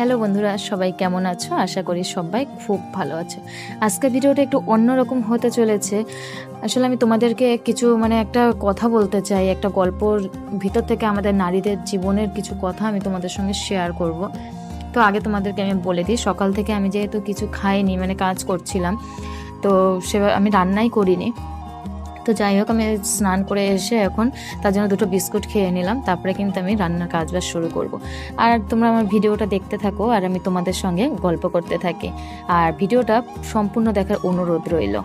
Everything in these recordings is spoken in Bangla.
হ্যালো বন্ধুরা, সবাই কেমন আছো? আশা করি সবাই খুব ভালো আছো। আজকের ভিডিওটা একটু অন্যরকম হতে চলেছে। আসলে আমি তোমাদেরকে কিছু মানে একটা কথা বলতে চাই, একটা গল্পর ভিতর থেকে আমাদের নারীদের জীবনের কিছু কথা আমি তোমাদের সঙ্গে শেয়ার করব। তো আগে তোমাদেরকে আমি বলে দিই, সকাল থেকে আমি যেহেতু কিছু খাইনি মানে কাজ করছিলাম, তো সে আমি রান্নাই করিনি। তো যাই হোক, আমি স্নান করে এসে এখন তার জন্য দুটো বিস্কুট খেয়ে নিলাম। তারপরে কিন্তু আমি রান্নার কাজবাজ শুরু করব। আর তোমরা আমার ভিডিওটা দেখতে থাকো, আর আমি তোমাদের সঙ্গে গল্প করতে থাকি। আর ভিডিওটা সম্পূর্ণ দেখার অনুরোধ রইল।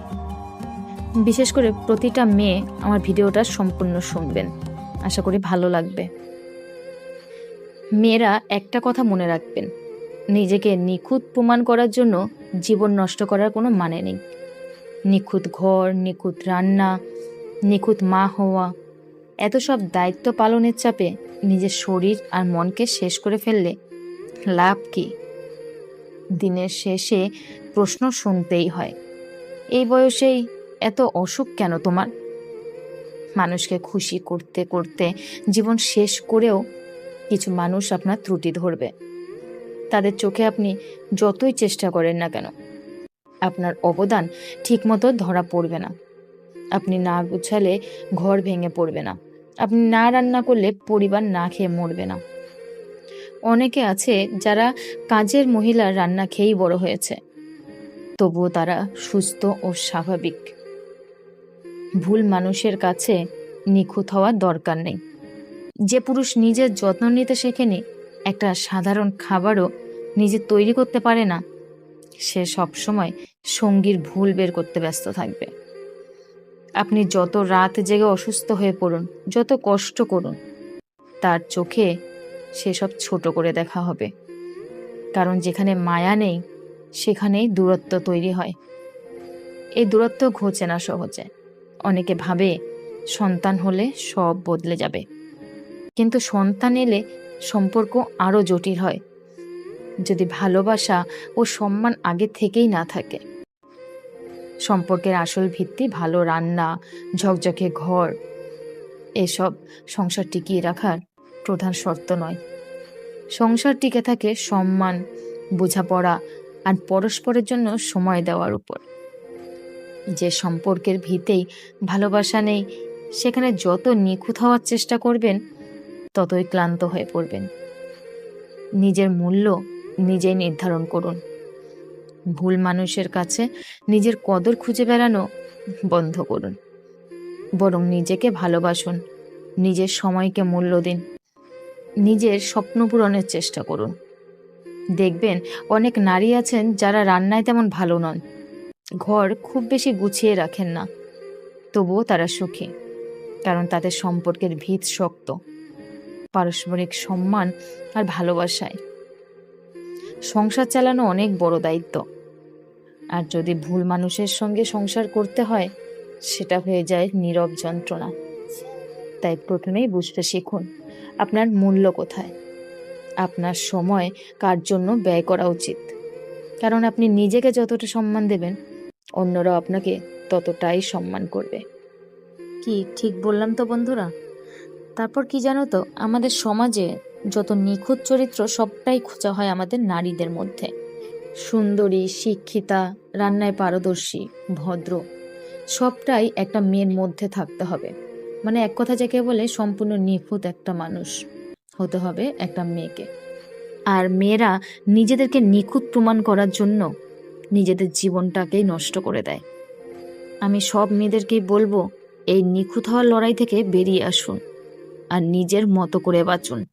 বিশেষ করে প্রতিটা মেয়ে আমার ভিডিওটা সম্পূর্ণ শুনবেন। আশা করি ভালো লাগবে। মেয়েরা একটা কথা মনে রাখবেন, নিজেকে নিখুঁত প্রমাণ করার জন্য জীবন নষ্ট করার কোনো মানে নেই। নিখুঁত ঘর, নিখুঁত রান্না নিখুঁত মা হওয়া। এত সব দায়িত্ব পালনের চাপে নিজের শরীর আর মনকে শেষ করে ফেললে লাভ কি? দিনের শেষে প্রশ্ন শুনতেই হয়, এই বয়সেই এত অসুখ কেন তোমার? মানুষকে খুশি করতে করতে জীবন শেষ করেও কিছু মানুষ আপনার ত্রুটি ধরবে। তাদের চোখে আপনি যতই চেষ্টা করেন না কেন, আপনার অবদান ঠিকমতো ধরা পড়বে না। আপনি না গুছালে ঘর ভেঙে পড়বে না। আপনি না রান্না করলে পরিবার না খেয়ে মরবে না। অনেকে আছে যারা কাজের মহিলার রান্না খেয়েই বড় হয়েছে। তবুও তারা সুস্থ ও স্বাভাবিক। ভুল মানুষের কাছে নিখুঁত হওয়ার দরকার নেই। যে পুরুষ নিজের যত্ন নিতে শেখেনি, একটা সাধারণ খাবারও নিজে তৈরি করতে পারে না, সে সবসময় সঙ্গীর ভুল বের করতে ব্যস্ত থাকবে। আপনি যত রাত জেগে অসুস্থ হয়ে পড়ুন, যত কষ্ট করুন, তার চোখে সেসব ছোট করে দেখা হবে। কারণ যেখানে মায়া নেই, সেখানেই দূরত্ব তৈরি হয়। এই দূরত্ব ঘোচে না সহজে। অনেকে ভাবে সন্তান হলে সব বদলে যাবে। কিন্তু সন্তান এলে সম্পর্ক আরও জটিল হয়। যদি ভালোবাসা ও সম্মান আগে থেকেই না থাকে সম্পর্কের আসল ভিত্তি ভালো রান্না, ঝকঝকে ঘর। এসব সংসার টিকিয়ে রাখার প্রধান শর্ত নয়। সংসার টিকে থাকে সম্মান, বোঝাপড়া আর পরস্পরের জন্য সময় দেওয়ার উপর। যে সম্পর্কের ভিতেই ভালোবাসা নেই, সেখানে যত নিখুঁত হওয়ার চেষ্টা করবেন, ততই ক্লান্ত হয়ে পড়বেন। নিজের মূল্য নিজেই নির্ধারণ করুন। ভুল মানুষের কাছে নিজের কদর খুঁজে বেড়ানো বন্ধ করুন। বরং নিজেকে ভালোবাসুন, নিজের সময়কে মূল্য দিন, নিজের স্বপ্ন পূরণের চেষ্টা করুন। দেখবেন অনেক নারী আছেন যারা রান্নায় তেমন ভালো নন। ঘর খুব বেশি গুছিয়ে রাখেন না, তবুও তারা সুখী, কারণ তাদের সম্পর্কের ভিত শক্ত, পারস্পরিক সম্মান আর ভালোবাসায়। সংসার চালানো অনেক বড় দায়িত্ব। আর যদি ভুল মানুষের সঙ্গে সংসার করতে হয়, সেটা হয়ে যায় নীরব যন্ত্রণা। তাই প্রথমেই বুঝতে শিখুন, আপনার মূল্য কোথায়? আপনার সময় কার জন্য ব্যয় করা উচিত? কারণ আপনি নিজেকে যতটা সম্মান দেবেন, অন্যরাও আপনাকে ততটাই সম্মান করবে। কি, ঠিক বললাম তো বন্ধুরা? তারপর কি জানো তো, আমাদের সমাজে যত নিখুঁত চরিত্র, সবটাই খোঁজা হয় আমাদের নারীদের মধ্যে। সুন্দরী, শিক্ষিতা, রান্নায় পারদর্শী, ভদ্র। সবটাই একটা মেয়ের মধ্যে থাকতে হবে। মানে এক কথা যাকে বলে সম্পূর্ণ নিখুঁত একটা মানুষ হতে হবে একটা মেয়েকে। আর মেয়েরা নিজেদেরকে নিখুঁত প্রমাণ করার জন্য নিজেদের জীবনটাকেই নষ্ট করে দেয়। আমি সব মেয়েদেরকেই বলব, এই নিখুঁত হওয়ার লড়াই থেকে বেরিয়ে আসুন আর নিজের মতো করে বাঁচুন।